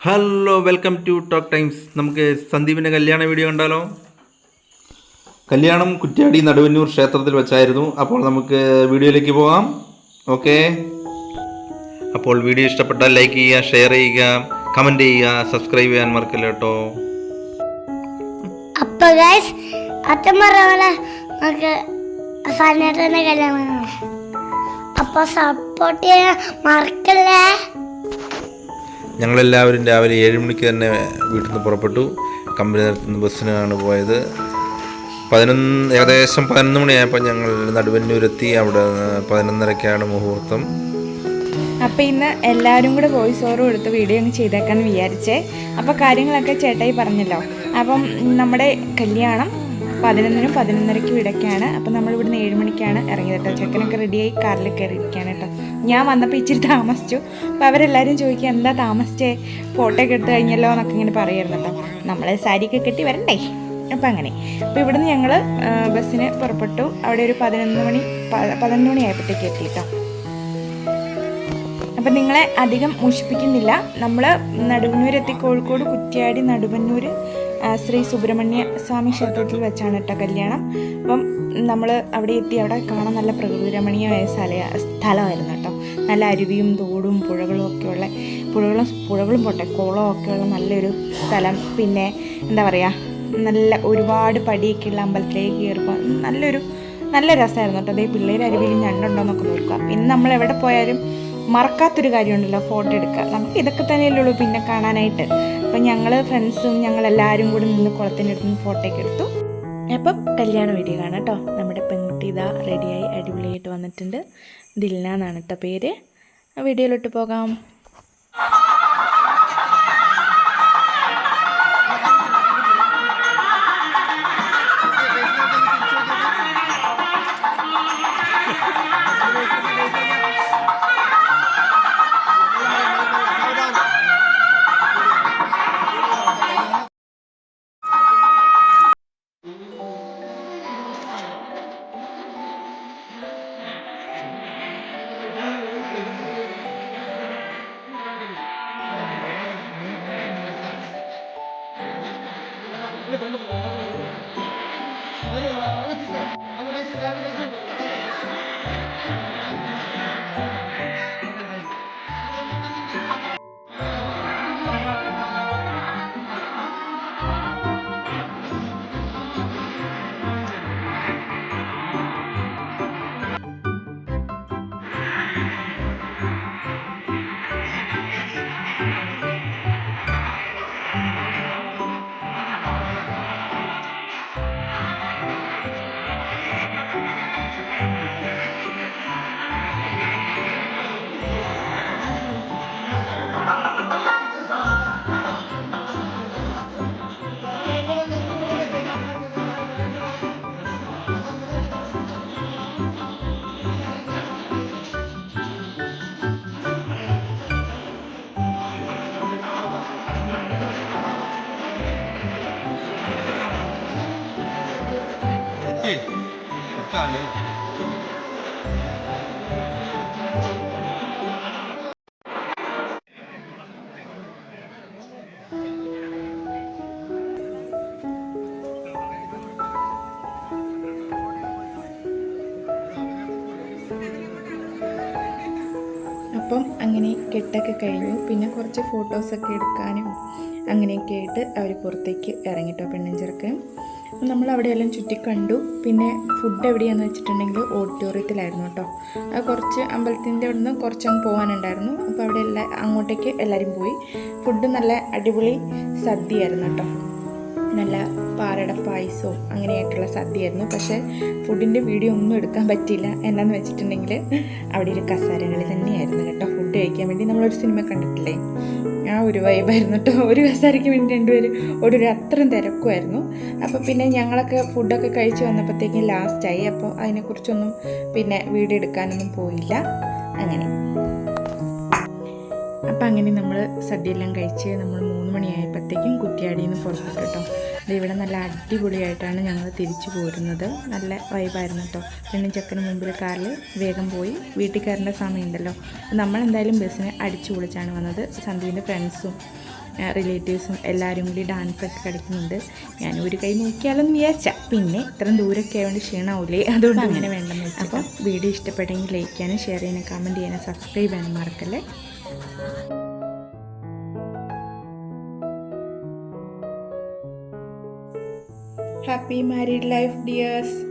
Hello welcome to talk times നമുക്ക് സന്ദീപിന്റെ കല്യാണ വീഡിയോ കണ്ടാലോ? കല്യാണം കുറ്റ്യാടി നടുവന്നൂർ ക്ഷേത്രത്തിൽ വെച്ചായിരുന്നു. അപ്പോൾ നമുക്ക് വീഡിയോയിലേക്ക് പോകാം. ഓക്കെ? അപ്പോൾ വീഡിയോ ഇഷ്ടപ്പെട്ടാൽ ലൈക്ക് ചെയ്യുക ഷെയർ ചെയ്യുക കമന്റ് ചെയ്യുക സബ്സ്ക്രൈബ് ചെയ്യാൻ മറക്കില്ല കേട്ടോ? അപ്പോൾ ഗൈസ് അച്ഛൻ പറഞ്ഞ നമുക്ക് കല്യാണം അപ്പൊ സപ്പോർട്ട് ചെയ്യാൻ മറക്കല്ലേ? ഞങ്ങളെല്ലാവരും രാവിലെ ഏഴ് മണിക്ക് തന്നെ വീട്ടിൽ നിന്ന് പുറപ്പെട്ടു. കമ്പനി നിർത്തുന്ന ബസ്സിനാണ് പോയത്. പതിനൊന്ന് ഏകദേശം പതിനൊന്ന് മണിയായപ്പോൾ ഞങ്ങൾ നടുവന്നൂരെത്തി. അവിടെ പതിനൊന്നരക്കാണ് മുഹൂർത്തം. അപ്പോൾ ഇന്ന് എല്ലാവരും കൂടെ വോയിസ് ഓവർ കൊടുത്ത് വീഡിയോ അങ്ങ് ചെയ്തേക്കാൻ വിചാരിച്ചേ. അപ്പോൾ കാര്യങ്ങളൊക്കെ ചേട്ടായി പറഞ്ഞല്ലോ. അപ്പം നമ്മുടെ കല്യാണം പതിനൊന്നിനും പതിനൊന്നരയ്ക്കും ഇടയ്ക്കാണ്. അപ്പം നമ്മൾ ഇവിടുന്ന് ഏഴ് മണിക്കാണ് ഇറങ്ങിയത് കേട്ടോ. ചെക്കനൊക്കെ റെഡിയായി കാറിൽ കയറിയിരിക്കുകയാണ് കേട്ടോ. ഞാൻ വന്നപ്പോൾ ഇച്ചിരി താമസിച്ചു. അപ്പോൾ അവരെല്ലാവരും ചോദിക്കുക എന്താ താമസിച്ചേ? ഫോട്ടോ ഒക്കെ എടുത്തു കഴിഞ്ഞല്ലോ എന്നൊക്കെ ഇങ്ങനെ പറയായിരുന്നു കേട്ടോ. നമ്മൾ സാരിയൊക്കെ കെട്ടി വരണ്ടേ? അപ്പം അങ്ങനെ. അപ്പോൾ ഇവിടുന്ന് ഞങ്ങൾ ബസ്സിന് പുറപ്പെട്ടു. അവിടെ ഒരു പതിനൊന്ന് മണി പതിനൊന്ന് മണി ആയപ്പോഴത്തേക്ക് എത്തി കേട്ടോ. അപ്പം നിങ്ങളെ അധികം മുഷിപ്പിക്കുന്നില്ല. നമ്മൾ നടുവന്നൂരെത്തി കോഴിക്കോട് കുറ്റ്യാടി നടുവന്നൂർ ശ്രീ സുബ്രഹ്മണ്യ സ്വാമി ക്ഷേത്രത്തിൽ വെച്ചാണ് കേട്ടോ കല്യാണം. അപ്പം നമ്മൾ അവിടെ എത്തി അവിടെ കാണാൻ നല്ല പ്രകൃതിരമണീയമായ സ്ഥല സ്ഥലമായിരുന്നു കേട്ടോ. നല്ല അരുവിയും തോടും പുഴകളും ഒക്കെയുള്ള പുഴകളും പുഴകളും പോട്ടെ കുളവും ഒക്കെയുള്ള നല്ലൊരു സ്ഥലം. പിന്നെ എന്താ പറയുക നല്ല ഒരുപാട് പടിയൊക്കെയുള്ള അമ്പലത്തിലേക്ക് കയറുമ്പോൾ നല്ലൊരു നല്ല രസമായിരുന്നു കേട്ടോ. അതേ പിള്ളേർ അരുവിയിൽ ഞണ്ടുണ്ടോ എന്നൊക്കെ നോക്കുക. പിന്നെ നമ്മൾ എവിടെ പോയാലും മറക്കാത്തൊരു കാര്യമുണ്ടല്ലോ ഫോട്ടോ എടുക്കുക. നമുക്ക് ഇതൊക്കെ തന്നെയല്ലേ ഉള്ളൂ പിന്നെ കാണാനായിട്ട്. അപ്പം ഞങ്ങൾ ഫ്രണ്ട്സും ഞങ്ങളെല്ലാവരും കൂടി നിന്ന് കുളത്തിന്റെ അടുത്ത് നിന്ന് ഫോട്ടോ ഒക്കെ എടുത്തു. അപ്പം കല്യാണ വീഡിയോ കാണാം കേട്ടോ. നമ്മുടെ പെൺകുട്ടി ഇതാ റെഡിയായി അടിപൊളിയായിട്ട് വന്നിട്ടുണ്ട്. ദിൽന എന്നാണ് കേട്ടോ പേര്. വീഡിയോയിലോട്ട് പോകാം. 你揾到我。അപ്പം അങ്ങനെ കെട്ടൊക്കെ കഴിഞ്ഞു. പിന്നെ കുറച്ച് ഫോട്ടോസൊക്കെ എടുക്കാനും അങ്ങനെയൊക്കെ ആയിട്ട് അവർ പുറത്തേക്ക് ഇറങ്ങിട്ടോ പെണ്ണും ചെറുക്കനും അപ്പം നമ്മൾ അവിടെയെല്ലാം ചുറ്റി കണ്ടു. പിന്നെ ഫുഡ് എവിടെയാണെന്ന് വെച്ചിട്ടുണ്ടെങ്കിൽ ഓഡിറ്റോറിയത്തിലായിരുന്നു കേട്ടോ. അത് കുറച്ച് അമ്പലത്തിന്റെ അവിടെ നിന്ന് കുറച്ചങ്ങ് പോകാനുണ്ടായിരുന്നു. അപ്പോൾ അവിടെ എല്ലാ അങ്ങോട്ടേക്ക് എല്ലാവരും പോയി. ഫുഡ് നല്ല അടിപൊളി സദ്യയായിരുന്നു കേട്ടോ. നല്ല പാറയുടെ പായസവും അങ്ങനെയായിട്ടുള്ള സദ്യയായിരുന്നു. പക്ഷേ ഫുഡിന്റെ വീഡിയോ ഒന്നും എടുക്കാൻ പറ്റിയില്ല. എന്നാന്ന് വെച്ചിട്ടുണ്ടെങ്കിൽ അവിടെ ഒരു കസാരകളി തന്നെയായിരുന്നു കേട്ടോ. ഫുഡ് കഴിക്കാൻ വേണ്ടി നമ്മളൊരു സിനിമ കണ്ടിട്ടില്ലേ? ആ ഒരു വൈബായിരുന്നു കേട്ടോ. ഒരു കസാരയ്ക്ക് വേണ്ടി രണ്ടുപേരും ഒരു അത്രയും തിരക്കുമായിരുന്നു. അപ്പോൾ പിന്നെ ഞങ്ങളൊക്കെ ഫുഡൊക്കെ കഴിച്ച് വന്നപ്പോഴത്തേക്കും ലാസ്റ്റായി അപ്പോൾ അതിനെക്കുറിച്ചൊന്നും പിന്നെ വീഡിയോ എടുക്കാനൊന്നും പോയില്ല. അങ്ങനെ. അപ്പം അങ്ങനെ നമ്മൾ സദ്യയെല്ലാം കഴിച്ച് നമ്മൾ മൂന്ന് മണിയായപ്പോഴത്തേക്കും കുറ്റിയാടിയിൽ നിന്ന് പുറപ്പെട്ടു കേട്ടോ. ഇവിടെ നല്ല അടിപൊളിയായിട്ടാണ് ഞങ്ങൾ തിരിച്ചു പോരുന്നത്. നല്ല വൈബായിരുന്നു കേട്ടോ പെണ്ണും ചെക്കനും മുമ്പിൽ കാറിൽ വേഗം പോയി വീട്ടിൽ കയറേണ്ട സമയമുണ്ടല്ലോ. നമ്മൾ എന്തായാലും ബസ്സിന് അടിച്ചു പൊളിച്ചാണ് വന്നത്. സന്ദീപിന്റെ ഫ്രണ്ട്സും റിലേറ്റീവ്സും എല്ലാവരും കൂടി ഡാൻസ് ഒക്കെ കളിക്കുന്നുണ്ട്. ഞാൻ ഒരു കൈ നോക്കിയാലെന്ന് വിചാരിച്ച. പിന്നെ ഇത്രയും ദൂരമൊക്കെ ആയതുകൊണ്ട് ക്ഷീണമാവില്ലേ അതുകൊണ്ട് അങ്ങനെ വേണ്ടെന്ന് വെച്ചു അപ്പം വീഡിയോ ഇഷ്ടപ്പെട്ടെങ്കിൽ ലൈക്ക് ചെയ്യാനും ഷെയർ ചെയ്യാനും കമന്റ് ചെയ്യാനും സബ്സ്ക്രൈബ് ചെയ്യാനും മറക്കല്ലേ? Happy married life, dears.